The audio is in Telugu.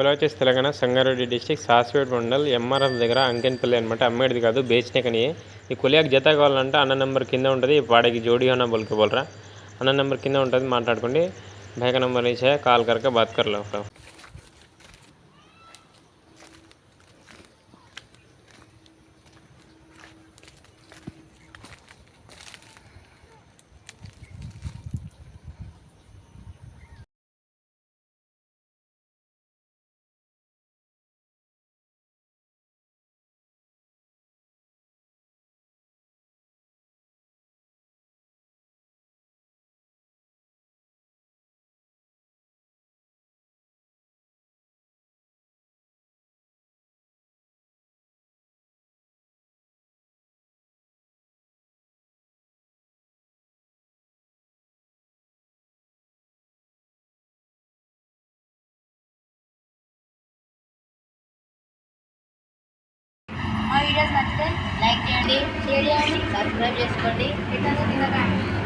కొలా తెలంగాణ సంగారెడ్డి డిస్టిక్ సాసిపేట్ మండల్ ఎంఆర్ఎఫ్ దగ్గర అంకెన్పల్లి అనమాట అమ్మేది కాదు బేచినకని ఈ కొలియాకి జత కావాలంటే అన్న నెంబర్ కింద ఉంటుంది. వాడికి జోడీ అన్న బొలికి బోలరా. అన్న నెంబర్ కింద ఉంటుంది మాట్లాడుకోండి. భయక నెంబర్ ఇచ్చే కాల్ కరక బాత్కర్లో. వీడియోస్ నచ్చితే లైక్ చేయండి షేర్ చేయండి సబ్స్క్రైబ్ చేసుకోండి. ఇతను తినకండి